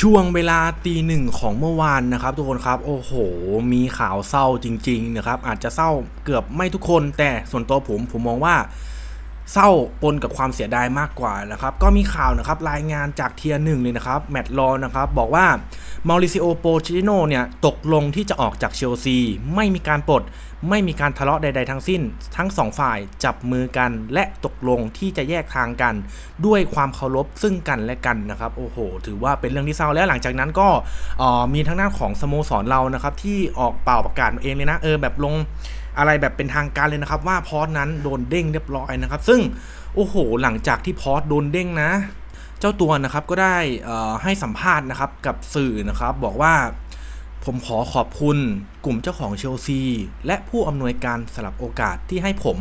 ช่วงเวลาตีหนึ่งของเมื่อวานนะครับ ทุกคนครับโอ้โห มีข่าวเศร้าจริง ๆ นะครับ อาจจะเศร้าเกือบไม่ทุกคน แต่ส่วนตัวผมผมมองว่า เศร้าปนกับความเสียดายมากกว่านะครับ ก็มีข่าวนะครับรายงานจากเทียร์หนึ่งเลยนะครับแมตต์ลอนะครับบอกว่ามาริซิโอโปชิโนเนี่ยตกลงที่จะออกจากเชลซี ไม่มีการปลด ไม่มีการทะเลาะใด ๆ ทั้งสิ้น ทั้งสองฝ่ายจับมือกันและตกลงที่จะแยกทางกัน ด้วยความเคารพซึ่งกันและกันนะครับโอ้โห ถือว่าเป็นเรื่องที่เศร้าแล้วหลังจากนั้นก็ออมีทั้งด้านของสโมสรเรานะครับที่ออกเป่าประกาศเองเลยนะเออแบบลง อะไรแบบเป็นทางการเลยนะครับ ว่าพอสนั้นโดนเด้งเรียบร้อยนะครับ ซึ่งโอ้โห หลังจากที่พอสโดนเด้งนะ เจ้าตัวนะครับก็ได้ให้สัมภาษณ์นะครับกับสื่อนะครับบอกว่าผมขอขอบคุณกลุ่มเจ้าของเชลซี และผู้อำนวยการสลับโอกาสที่ให้ผม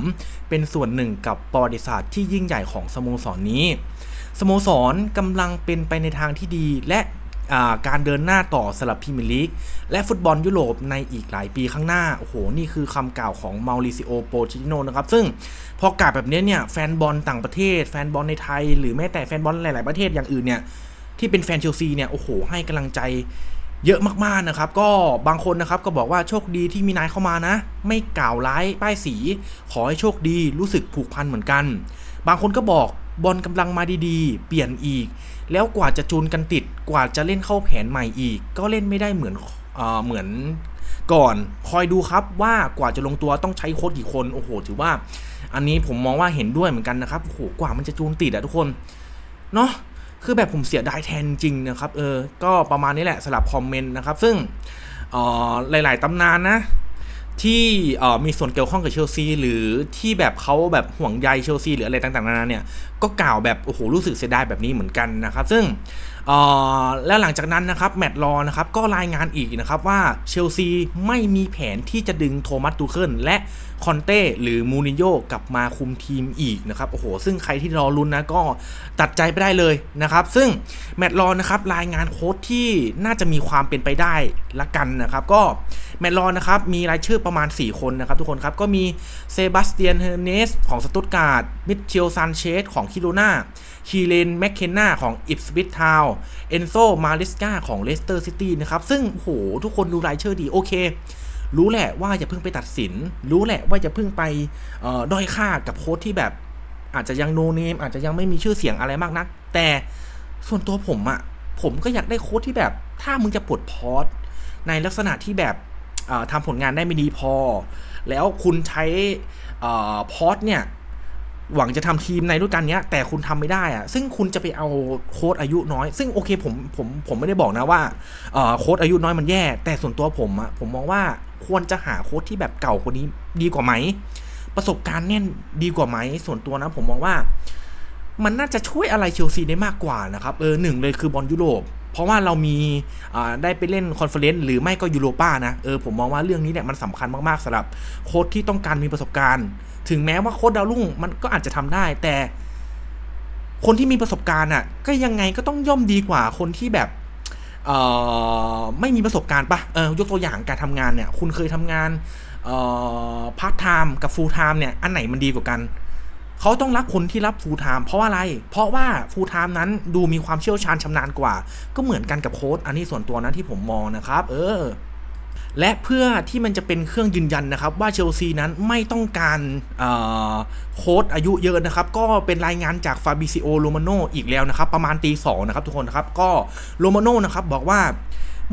เป็นส่วนหนึ่งกับประวัติศาสตร์ที่ยิ่งใหญ่ของสโมสรนนี้ สโมสรกำลังเป็นไปในทางที่ดี และ การเดินหน้าต่อสำหรับพรีเมียร์ลีกและฟุตบอลยุโรปในอีกหลายปีข้างหน้า โอ้โห นี่คือคำกล่าวของมาริซิโอโปชิโนนะครับ ซึ่งพอกล่าวแบบนี้เนี่ย แฟนบอลต่างประเทศ แฟนบอลในไทย หรือแม้แต่แฟนบอลหลาย ๆ ประเทศอย่างอื่นเนี่ย ที่เป็นแฟนเชลซีเนี่ย โอ้โห ให้กำลังใจเยอะมากๆนะครับ ก็บางคนนะครับก็บอกว่าโชคดีที่มีนายเข้ามานะ ไม่กล่าวร้ายป้ายสี ขอให้โชคดีรู้สึกผูกพันเหมือนกัน บางคนก็บอก บอลกำลังมาดีๆ เปลี่ยนอีก แล้วกว่าจะจูนกันติดกว่าจะเล่นเข้าแผนใหม่อีก ก็เล่นไม่ได้เหมือนเออเหมือนก่อนคอยดูครับว่ากว่าจะลงตัวต้องใช้โค้ดกี่คนโอ้โห ถือว่า อันนี้ผมมองว่าเห็นด้วยเหมือนกันนะครับโอ้โหกว่ามันจะจูนติดอะทุกคนเนาะคือแบบผมเสียดายแทนจริงนะครับเออก็ประมาณนี้แหละสลับคอมเมนต์นะครับ ซึ่งเอ่อหลาย ๆตำนานนะ ที่มีส่วนเกี่ยวข้องกับเชลซีหรือที่แบบเขาแบบห่วงใยเชลซีหรืออะไรต่างๆนานาเนี่ยก็กล่าวแบบโอ้โหรู้สึกเสียดายแบบนี้เหมือนกันนะครับ ซึ่งแล้วหลังจากนั้นนะครับแมตต์รอนะครับก็รายงานอีกนะครับว่าเชลซีไม่มีแผนที่จะดึงโทมัสตูเคิลและคอนเต้หรือมูรินโญ่กลับมาคุมทีมอีกนะครับโอ้โหซึ่งใครที่รอลุ้นนะก็ตัดใจไปได้เลยนะครับ ซึ่งแมตต์รอนะครับรายงานโค้ดที่น่าจะมีความเป็นไปได้ละกันนะครับ ก็แมตต์รอนะครับมีรายชื่อประประมาณ 4 คนนะครับทุกคนครับ ก็มีเซบาสเตียนเฮเนสของสตุตการ์ดมิเชลซานเชสของคิโรนาคีเลนแมคเคนนาของอิปสวิตทาวเอนโซมาริสกาของเลสเตอร์ซิตี้นะครับ ซึ่งโหทุกคนดูรายชื่อดี โอเค รู้แหละว่าจะเพิ่งไปตัดสิน รู้แหละว่าจะเพิ่งไปด้อยค่ากับโค้ดที่แบบอาจจะยังโนเนมอาจจะยังไม่มีชื่อเสียงอะไรมากนัก แต่ส่วนตัวผมอะผมก็อยากได้โค้ดที่แบบ ถ้ามึงจะปลดพอร์ตในลักษณะที่แบบ ทำผลงานได้ไม่ดีพอ แล้วคุณใช้พอร์ตเนี่ยหวังจะทำทีมในฤดูกาลนี้แต่คุณทำไม่ได้อะซึ่งคุณจะไปเอาโค้ดอายุน้อย ซึ่งโอเคผมผมผมไม่ได้บอกนะว่าโค้ดอายุน้อยมันแย่ แต่ส่วนตัวผมอะผมมองว่าควรจะหาโค้ดที่แบบเก่ากว่านี้ดีกว่าไหม ประสบการณ์แน่นดีกว่าไหม ส่วนตัวนะผมมองว่า มันน่าจะช่วยอะไรเชลซีได้มากกว่านะครับเออหนึ่งเลยคือบอลยุโรป เพราะว่าเรามีได้ไปเล่นคอนเฟอเรนซ์หรือไม่ก็ยูโรป้านะเออผมมองว่าเรื่องนี้เนี่ยมันสำคัญมากๆสำหรับโค้ชที่ต้องการมีประสบการณ์ ถึงแม้ว่าโค้ชดาวรุ่งมันก็อาจจะทำได้ แต่ คนที่มีประสบการณ์อะ ก็ยังไงก็ต้องย่อมดีกว่าคนที่แบบไม่มีประสบการณ์ปะเออยกตัวอย่างการทำงานเนี่ย คุณเคยทำงานพาร์ทไทม์กับฟูลไทม์เนี่ย อันไหนมันดีกว่ากัน เขาต้องรับคนที่รับฟูลไทม์เพราะว่าอะไร เพราะว่าฟูลไทม์นั้นดูมีความเชี่ยวชาญชำนาญกว่า ก็เหมือนกันกับโค้ดอันนี้ส่วนตัวนะที่ผมมองนะครับ เออ และเพื่อที่มันจะเป็นเครื่องยืนยันนะครับ ว่าเชลซีนั้นไม่ต้องการโค้ดอายุเยอะนะครับ ก็เป็นรายงานจากฟาบิซิโอโรมาโนอีกแล้วนะครับ ประมาณตีสองนะครับทุกคนนะครับก็โรมาโนนะครับบอกว่า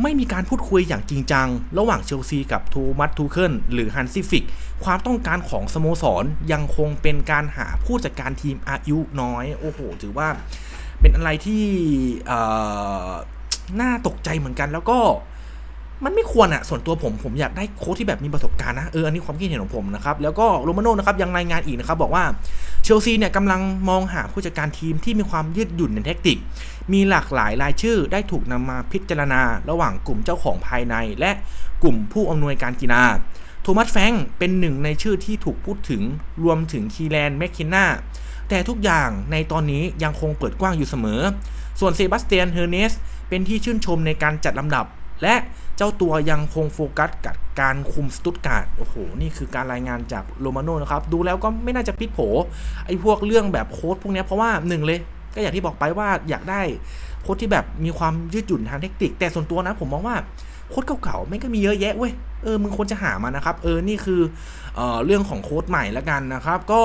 ไม่มีการพูดคุยอย่างจริงจัง ระหว่างเชลซีกับทูมัตทูเคิลหรือฮันซิฟิก ความต้องการของสโมสรยังคงเป็นการหาผู้จัดการทีมอายุน้อย โอ้โห ถือว่าเป็นอะไรที่น่าตกใจเหมือนกันแล้วก็ มันไม่ควรอะส่วนตัวผมผมอยากได้โค้ชที่แบบมีประสบการณ์นะ เออ อันนี้ความคิดเห็นของผมนะครับ แล้วก็โรมาโน่นะครับยังรายงานอีกนะครับ บอกว่าเชลซีเนี่ยกำลังมองหาผู้จัดการทีมที่มีความยืดหยุ่นในแทคติกมีหลากหลายรายชื่อได้ถูกนำมาพิจารณา ระหว่างกลุ่มเจ้าของภายใน และกลุ่มผู้อำนวยการกีฬาโทมัสแฟงเป็นหนึ่งในชื่อที่ถูกพูดถึงรวมถึงคีแลนแมคคินนาแต่ทุกอย่างในตอนนี้ยังคงเปิดกว้างอยู่เสมอ ส่วนเซบาสเตียนเฮอร์เนสเป็นที่ชื่นชมในการจัดลำดับ และเจ้าตัวยังคงโฟกัสกับการคุมสตุตการ์ดโอ้โห นี่คือการรายงานจากโรมาโนนะครับ ดูแล้วก็ไม่น่าจะพลิกโผไอ้พวกเรื่องแบบโค้ดพวกนี้เพราะว่าหนึ่งเลยก็อย่างที่บอกไปว่าอยากได้โค้ชที่แบบมีความยืดหยุ่นทางเทคนิค แต่ส่วนตัวนะผมมองว่าโค้ชเก่าๆไม่ก็มีเยอะแยะเว้ยเออมึงควรจะหามานะครับ เออนี่คือเออเรื่องของโค้ชใหม่ละกันนะครับ ก็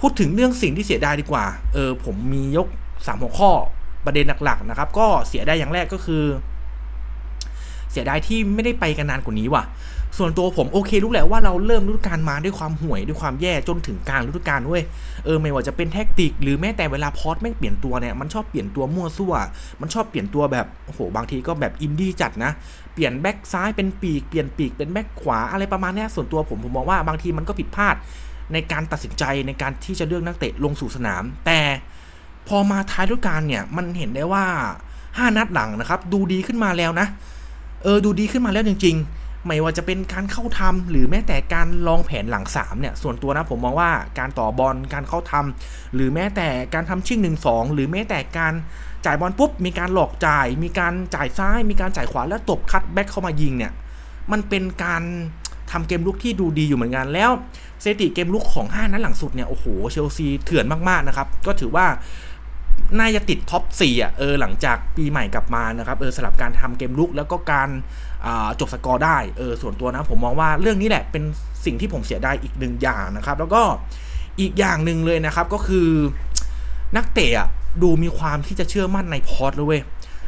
พูดถึงเรื่องสิ่งที่เสียดายดีกว่า เออผมมียกสามหัวข้อประเด็นหลักๆนะครับ ก็เสียดายอย่างแรกก็คือ เสียดายที่ไม่ได้ไปกันนานกว่านี้ว่ะ ส่วนตัวผมโอเครู้แหละว่าเราเริ่มฤดูกาลมาด้วยความห่วยด้วยความแย่จนถึงกลางฤดูกาลเว้ยเออไม่ว่าจะเป็นแท็กติก หรือแม้แต่เวลาพอดแม่งเปลี่ยนตัวเนี่ยมันชอบเปลี่ยนตัวมั่วซั่ว มันชอบเปลี่ยนตัวแบบโอ้โหบางทีก็แบบอินดี้จัดนะเปลี่ยนแบ็กซ้ายเป็นปีกเปลี่ยนปีกเป็นแบ็กขวาอะไรประมาณนี้ส่วนตัวผมผมมองว่าบางทีมันก็ผิดพลาดในการตัดสินใจในการที่จะเลือกนักเตะลงสู่สนาม แต่พอมาท้ายฤดูกาลเนี่ยมันเห็นได้ว่า 5 นัดหลังนะครับ ดูดีขึ้นมาแล้วนะ เออดูดีขึ้นมาแล้วจริง ๆ ไม่ว่าจะเป็นการเข้าทำหรือแม้แต่การลองแผนหลัง3เนี่ยส่วนตัวนะผมมองว่าการต่อบอลการเข้าทำหรือแม้แต่การทำชิ่งหนึ่งสองหรือแม้แต่การจ่ายบอลปุ๊บมีการหลอกจ่าย มีการจ่ายซ้าย มีการจ่ายขวาแล้วตบคัตแบ็คเข้ามายิงเนี่ยมันเป็นการทำเกมลุกที่ดูดีอยู่เหมือนกันแล้วสถิติเกมลุกของ 5 นัดหลังสุดเนี่ยโอ้โหเชลซีเถื่อนมากๆนะครับก็ถือว่า น่าจะติดท็อป4อะเออหลังจากปีใหม่กลับมานะครับเออสลับการทำเกมลุกแล้วก็การาจบสกอร์ได้เออส่วนตัวนะผมมองว่าเรื่องนี้แหละเป็นสิ่งที่ผมเสียดายอีกหนึ่งอย่างนะครับ แล้วก็อีกอย่างหนึ่งเลยนะครับก็คือนักเตะอะดูมีความที่จะเชื่อมั่นในพอร์ตเลยเว้ย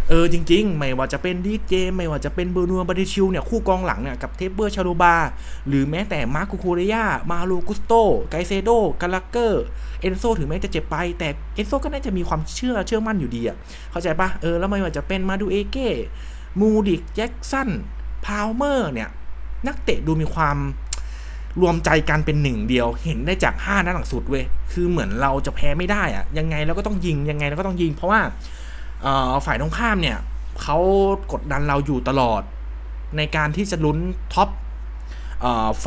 เออจริงๆ ไม่ว่าจะเป็นดีเจไม่ว่าจะเป็นเบอร์นัวบาดิชิลเนี่ยคู่กองหลังเนี่ยกับเทปเบอร์ชาโลบา หรือแม้แต่มาร์คูคูเรียมาโลกุสโต ไกเซโดกาลักเกอร์ เอนโซถึงแม้จะเจ็บไป แต่เอนโซก็น่าจะมีความเชื่อเชื่อมั่นอยู่ดีอะเข้าใจปะเออแล้วไม่ว่าจะเป็นมาดูเอเก้มูดิกแจ็กสันพาวเมอร์เนี่ยนักเตะดูมีความรวมใจกันเป็นหนึ่งเดียว เห็นได้จาก5นัดหลังสุดเว้ยคือเหมือนเราจะแพ้ไม่ได้อะยังไงเราก็ต้องยิงยังไงเราก็ต้องยิง เพราะว่า ฝ่ายตรงข้ามเนี่ยเขากดดันเราอยู่ตลอด ในการที่จะลุ้นท็อปไฟ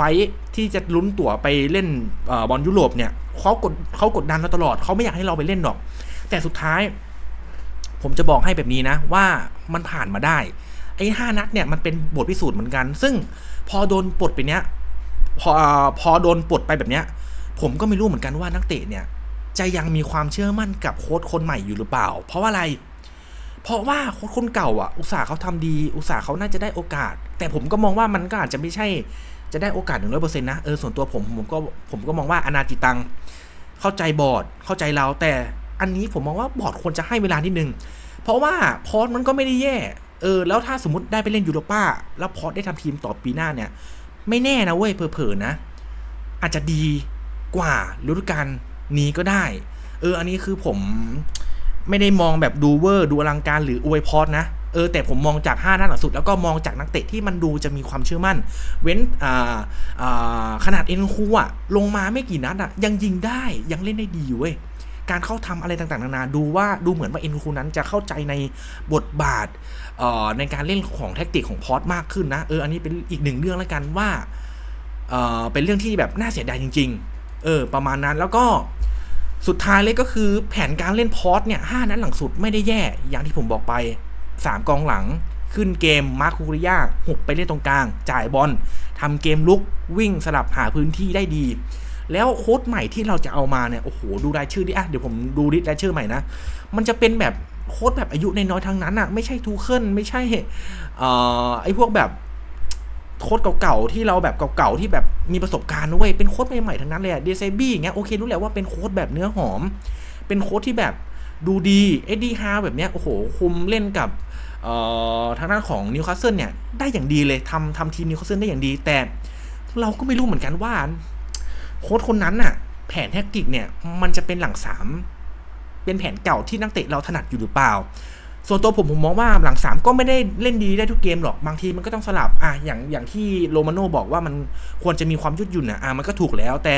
ที่จะลุ้นตั๋วไปเล่นอบอลยุโรปเนี่ยเขากดเขากดดันเราตลอดเขาไม่อยากให้เราไปเล่นหรอก แต่สุดท้าย ผมจะบอกให้แบบนี้นะว่ามันผ่านมาได้ไอ้ห้านัดเนี่ยมันเป็นบทพิสูจน์เหมือนกัน ซึ่งพอโดนปลดไปเนี้ยพอพอโดนปลดไปแบบเนี้ย ผมก็ไม่รู้เหมือนกันว่านักเตะเนี่ยจะยังมีความเชื่อมั่นกับโค้ชคนใหม่อยู่หรือเปล่า เพราะว่าอะไร เพราะว่าโค้ชคนเก่าอะ อุตส่าห์เขาทำดี อุตส่าห์เขาน่าจะได้โอกาส แต่ผมก็มองว่ามันก็อาจจะไม่ใช่ จะได้โอกาสหนึ่งร้อยเปอร์เซ็นต์นะ เออ ส่วนตัวผมผมก็ผมก็มองว่าอนาจิตัง เข้าใจบอร์ด เข้าใจเรา แต่อันนี้ผมมองว่าบอร์ดควรจะให้เวลานิดนึง เพราะว่าพอร์ตมันก็ไม่ได้แย่ เออ แล้วถ้าสมมติได้ไปเล่นยูโรป้า แล้วพอร์ตได้ทำทีมต่อปีหน้าเนี่ย ไม่แน่นะเว้ย เผลอๆนะ อาจจะดีกว่าฤดูกาลนี้ก็ได้ เออ อันนี้คือผม ไม่ได้มองแบบดูเวอร์ดูอลังการหรืออวยพรนะเออแต่ผมมองจาก5นัดหลังสุด แล้วก็มองจากนักเตะที่มันดูจะมีความเชื่อมั่น เว้นอ่าอ่าขนาดเอ็นคูอะลงมาไม่กี่นัดอะยังยิงได้ยังเล่นได้ดีอยู่เว้ยการเข้าทำอะไรต่างๆนานาดูว่าดูเหมือนว่าเอ็นคูนั้นจะเข้าใจในบทบาทในการเล่นของแท็กติกของพอร์ตมากขึ้นนะเอออันนี้เป็นอีกหนึ่งเรื่องแล้วกันว่าเเป็นเรื่องที่แบบน่าเสียดายจริง ๆ เออ ประมาณนั้นแล้วก็ สุดท้ายเลยก็คือแผนการเล่นพอร์ตเนี่ยห้านัดหลังสุดไม่ได้แย่อย่างที่ผมบอกไป 3 กองหลังขึ้นเกมมาร์คูริยาหุบไปเล่นตรงกลาง จ่ายบอลทำเกมลุกวิ่งสลับหาพื้นที่ได้ดี แล้วโค้ดใหม่ที่เราจะเอามาเนี่ยโอ้โหดูรายชื่อดิอะเดี๋ยวผมดูดิรายชื่อใหม่นะ มันจะเป็นแบบโค้ดแบบอายุน้อยๆทั้งนั้นอะไม่ใช่ทูเคิลไม่ใช่เอ่อไอ้พวกแบบ โค้ดเก่าๆที่เราแบบเก่าๆที่แบบมีประสบการณ์เว้ยเป็นโค้ดใหม่ๆทั้งนั้นเลยอะเดซบี้อย่างเงี้ยโอเครู้แหละว่าเป็นโค้ดแบบเนื้อหอม เป็นโค้ดที่แบบดูดีเอ็ดดี้ฮาแบบเนี้ยโอ้โหคุมเล่นกับเอ่อทางด้านของนิวคาสเซิลเนี่ยได้อย่างดีเลยทำทำทีมนิวคาสเซิลได้อย่างดี แต่เราก็ไม่รู้เหมือนกันว่าโค้ดคนนั้นน่ะ แผนแทคติกเนี่ยมันจะเป็นหลังสามเป็นแผนเก่าที่นักเตะเราถนัดอยู่หรือเปล่า ส่วนตัวผมผมมองว่าหลังสามก็ไม่ได้เล่นดีได้ทุกเกมหรอกบางทีมันก็ต้องสลับอะอย่างอย่างที่โรมาโน่บอกว่ามันควรจะมีความยืดหยุ่นอะอะมันก็ถูกแล้วแต่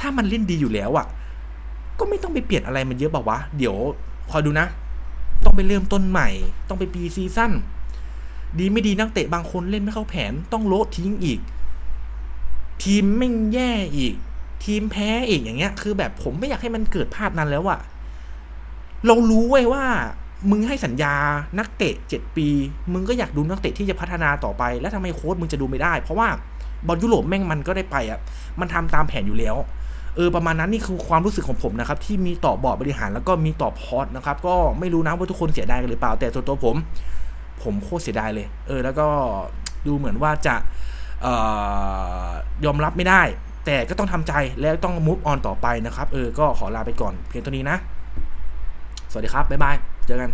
ถ้ามันเล่นดีอยู่แล้วอะ ก็ไม่ต้องไปเปลี่ยนอะไรมันเยอะเปล่าวะเดี๋ยวคอยดูนะ ต้องไปเริ่มต้นใหม่ ต้องไปปีซีซั่นดีไม่ดีนักเตะบางคนเล่นไม่เข้าแผนต้องโละทิ้งอีก ทีมไม่งแย่อีก ทีมแพ้อีกอย่างเงี้ย คือแบบผมไม่อยากให้มันเกิดภาพนั้นแล้วอะเรารู้ไว้ว่า มึงให้สัญญานักเตะเจ็ดปี มึงก็อยากดูนักเตะที่จะพัฒนาต่อไป แล้วทำไมโค้ชมึงจะดูไม่ได้ เพราะว่าบอลยุโรปแม่งมันก็ได้ไปอะ มันทำตามแผนอยู่แล้ว เออประมาณนั้นนี่คือความรู้สึกของผมนะครับ ที่มีต่อบอร์ดบริหารแล้วก็มีต่อพอร์ตนะครับ ก็ไม่รู้นะว่าทุกคนเสียดายกันหรือเปล่า แต่ส่วนตัวผม ผมโคตรเสียดายเลย เออ แล้วก็ดูเหมือนว่าจะออยอมรับไม่ได้ แต่ก็ต้องทำใจแล้วต้อง move on ต่อไปนะครับ เออ ก็ขอลาไปก่อนเพียงเท่านี้นะ สวัสดีครับ บ๊ายบาย เจอกัน